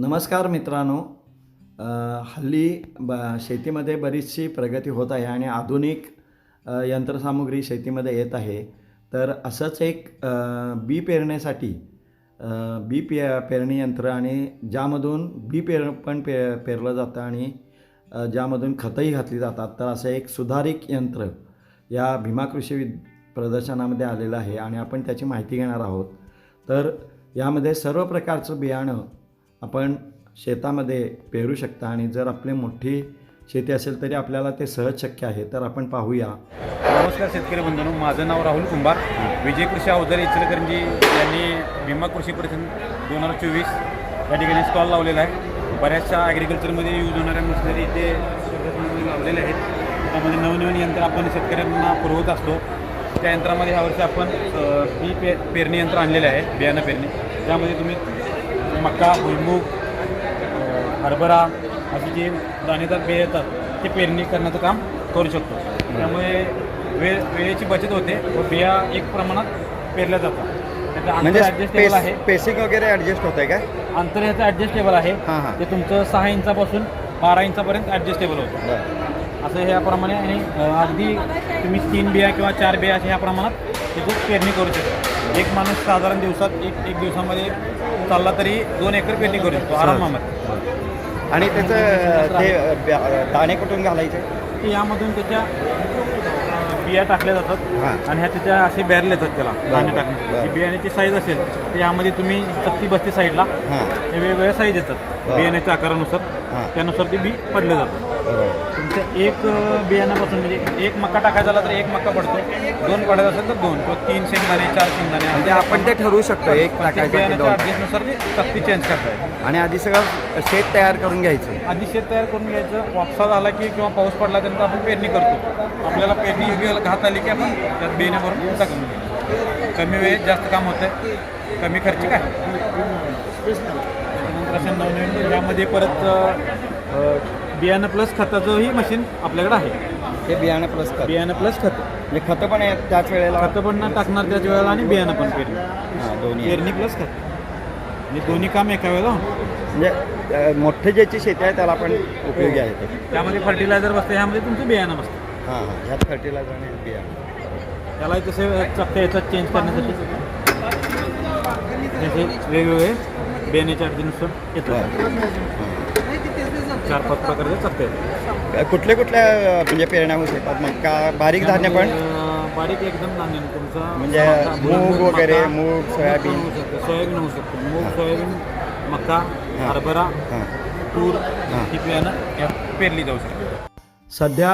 नमस्कार मित्रांनो. हल्ली ब शेतीमध्ये बरीचशी प्रगती होत आहे आणि आधुनिक यंत्रसामुग्री शेतीमध्ये येत आहे. तर असंच एक बी पेरण्यासाठी बी पे पेरणी यंत्र आणि ज्यामधून बी पेर पण पे पेरलं जातं आणि ज्यामधून खतंही घातली जातात. तर असं एक सुधारित यंत्र या भीमा कृषी विद प्रदर्शनामध्ये आलेलं आहे आणि आपण त्याची माहिती घेणार आहोत. तर यामध्ये सर्व प्रकारचं बियाणं आपण शेतामध्ये पेरू शकता आणि जर आपली मोठी शेती असेल तरी आपल्याला ते सहज शक्य आहे तर आपण पाहूया. नमस्कार शेतकरी बंधू माझं नाव राहुल कुंभार. विजय कृषी अवजार इचलकरंजी यांनी भीमा कृषी परिषद दोन हजार चोवीस या ठिकाणी स्टॉल लावलेला आहे. बऱ्याचशा ॲग्रिकल्चरमध्ये यूज होणाऱ्या मशिनरी इथे लावलेले आहेत. त्यामध्ये नवनवीन यंत्र आपण शेतकऱ्यांना पुरवत असतो. त्या यंत्रामध्ये ह्यावर्षी आपण बी पे पेरणी यंत्र आणलेले आहे बियाणं पेरणी. त्यामध्ये तुम्ही मका भुईमूग हरभरा अशी जे दाणेदार बिया येतात ते पेरणी करण्याचं काम करू शकतो. त्यामुळे वेळ वेळेची बचत होते व बिया एक प्रमाणात पेरल्या जातात. म्हणजे ॲडजस्टेबल आहे. पेसिंग वगैरे ॲडजस्ट होत आहे का अंतर ह्याचं ॲडजस्टेबल आहे. ते तुमचं सहा इंचापासून बारा इंचापर्यंत ॲडजस्टेबल होतं. असं ह्याप्रमाणे आणि अगदी तुम्ही तीन बिया किंवा चार बिया अशा ह्या प्रमाणात त्याची पेरणी करू शकता. एक माणूस साधारण दिवसात एक एक दिवसामध्ये चालला तरी दोन एकर पेरणी करू शकतो. आरामामध्ये आणि त्याचं ते दाणे कुठून घालायचे? की यामधून त्याच्या बिया टाकल्या जातात. आणि ह्या त्याच्या असे बॅरल येतात त्याला दाणे बरं. टाकणे जी बियाण्याची साईज असेल तर यामध्ये तुम्ही चत्ती बस्ती साईडला हां. हे वेगवेगळ्या साईज येतात. बरं. बियाण्याच्या आकारानुसार. त्यानुसार ते बी पडले जातात बरोबर तुमचं एक बियाण्यापासून म्हणजे एक मक्का टाकायचा झाला तर एक मक्का पडतो. दोन पडायचा असेल तर दोन. किंवा तीन शेंगदाणे चार शेंगदाणे म्हणजे आपण ते ठरवू शकतो एक टाकायचं ते चत्ती चेंज करता येईल. आणि आधी सगळं शेत तयार करून घ्यायचं. आधी शेत तयार करून घ्यायचं. वापसा झाला की किंवा पाऊस पडला त्यानंतर आपण पेरणी करतो. आपल्याला पेरणी घात आली की आपण त्यात बियाणे भरून टाकून घ्यायचं. कमी वेळेत जास्त काम होतं कमी खर्चिक आहे अशा नवनवीन यामध्ये परत बियाणं प्लस खताचंही मशीन आपल्याकडे आहे. ते बियाणं प्लस कर बियाणं प्लस खत. म्हणजे खतं पण आहेत त्याच वेळेला? खतं पण ना टाकणार त्याच वेळेला आणि बियाणं पण पेरणी. हां दोन्ही. पेरणी प्लस खत. म्हणजे दोन्ही काम एका वेळेला होतं. म्हणजे अं, मोठे ज्याची शेती आहे त्याला पण उपयोगी आहे ते. त्यामध्ये फर्टिलायझर बसतं ह्यामध्ये तुमचं बियाणं बसतं. हां हां. ह्यात फर्टिलायझर आणि बियाणं. त्याला तसे चपटे येतात चेंज करण्यासाठी. वेगवेगळे बियाण्याच्या अडचणीनुसार येतात बरं चार पाच प्रकारचे हां. कुठल्या कुठल्या म्हणजे पेरण्या होऊ शकतात मग का बारीक धान्य पण बारीक एकदम धान्य तुमचा म्हणजे मूग वगैरे, मूग, सोयाबीन. होऊ शकतं सोयाबीन होऊ शकतं मूग. सोयाबीन मका. हरभरा हां तूर हां. बियाणं यात पेरली जाऊ शकते सध्या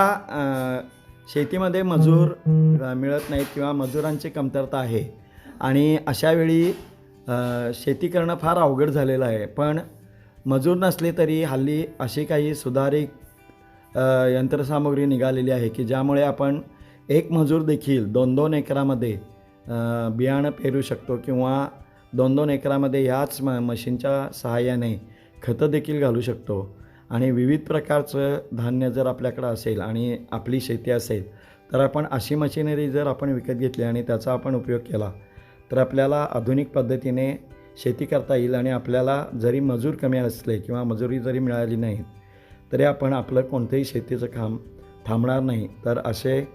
शेतीमध्ये मजूर मिळत नाहीत किंवा मजुरांची कमतरता आहे आणि अशावेळी शेती करणं फार अवघड झालेलं आहे. पण मजूर नसले तरी हल्ली अशी काही सुधारित यंत्रसामुग्री निघालेली आहे की ज्यामुळे आपण एक मजूर देखील दोन दोन एकरामध्ये बियाणं पेरू शकतो किंवा दोन दोन एकरामध्ये याच म मशीनच्या सहाय्याने खतं देखील घालू शकतो. आणि विविध प्रकारचं धान्य जर आपल्याकडं असेल आणि आपली शेती असेल तर आपण अशी मशिनरी जर आपण विकत घेतली आणि त्याचा आपण उपयोग केला तर आपल्याला आधुनिक पद्धतीने शेती करता येईल आणि आपल्याला जरी मजूर कमी असले किंवा मजुरी जरी मिळाली नाही तरी आपण आपलं कोणतंही शेतीचं काम थांबणार नाही. तर असे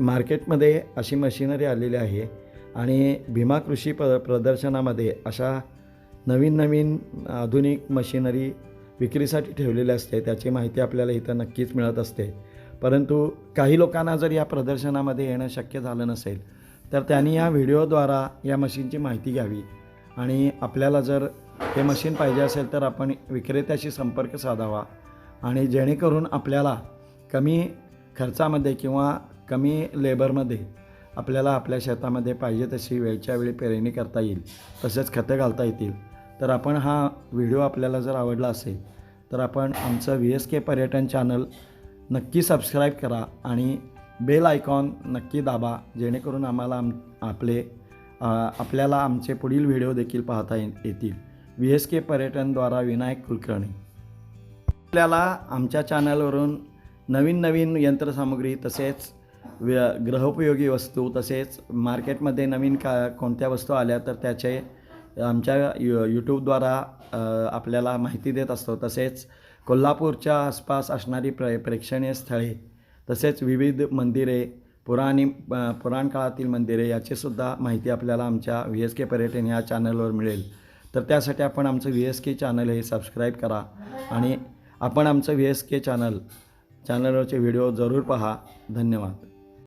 मार्केटमध्ये अशी मशिनरी आलेली आहे आणि भीमा कृषी प प्रदर्शनामध्ये अशा नवीन नवीन आधुनिक मशिनरी विक्रीसाठी ठेवलेली असते. त्याची माहिती आपल्याला इथं नक्कीच मिळत असते. परंतु काही लोकांना जर या प्रदर्शनामध्ये येणं शक्य झालं नसेल तर त्यांनी या व्हिडिओद्वारा या मशीनची माहिती घ्यावी. आणि आपल्याला जर हे मशीन पाहिजे असेल तर आपण विक्रेत्याशी संपर्क साधावा. आणि जेणेकरून आपल्याला कमी खर्चामध्ये किंवा कमी लेबरमध्ये आपल्याला आपल्या शेतामध्ये पाहिजे तशी वेळच्या वेळी पेरणी करता येईल तसेच खतं घालता येतील. तर आपण हा व्हिडिओ आपल्याला जर आवडला असेल तर आपण आमचं व्ही एस के पर्यटन चॅनल नक्की सबस्क्राईब करा आणि बेल आयकॉन नक्की दाबा जेणेकरून आम्हाला आम आपले आपल्याला आमचे पुढील व्हिडिओ देखील पाहता ये येतील. व्ही एस के पर्यटनद्वारा विनायक कुलकर्णी. आपल्याला आमच्या चॅनलवरून नवीन नवीन यंत्रसामुग्री तसेच व्य ग्रहोपयोगी वस्तू तसेच मार्केटमध्ये नवीन का कोणत्या वस्तू आल्या तर त्याचे आमच्या यू यूट्यूबद्वारा आपल्याला माहिती देत असतो. तसेच कोल्हापूरच्या आसपास असणारी प्रे प्रेक्षणीय स्थळे तसेच विविध मंदिरे पुराणी पुराण काळातील मंदिरे याचीसुद्धा माहिती आपल्याला आमच्या व्ही एस के पर्यटन ह्या चॅनलवर मिळेल. तर त्यासाठी आपण आमचं व्ही एस के चॅनल हे सबस्क्राईब करा आणि आपण आमचं व्ही एस के चॅनल चॅनलवरचे व्हिडिओ जरूर पहा. धन्यवाद.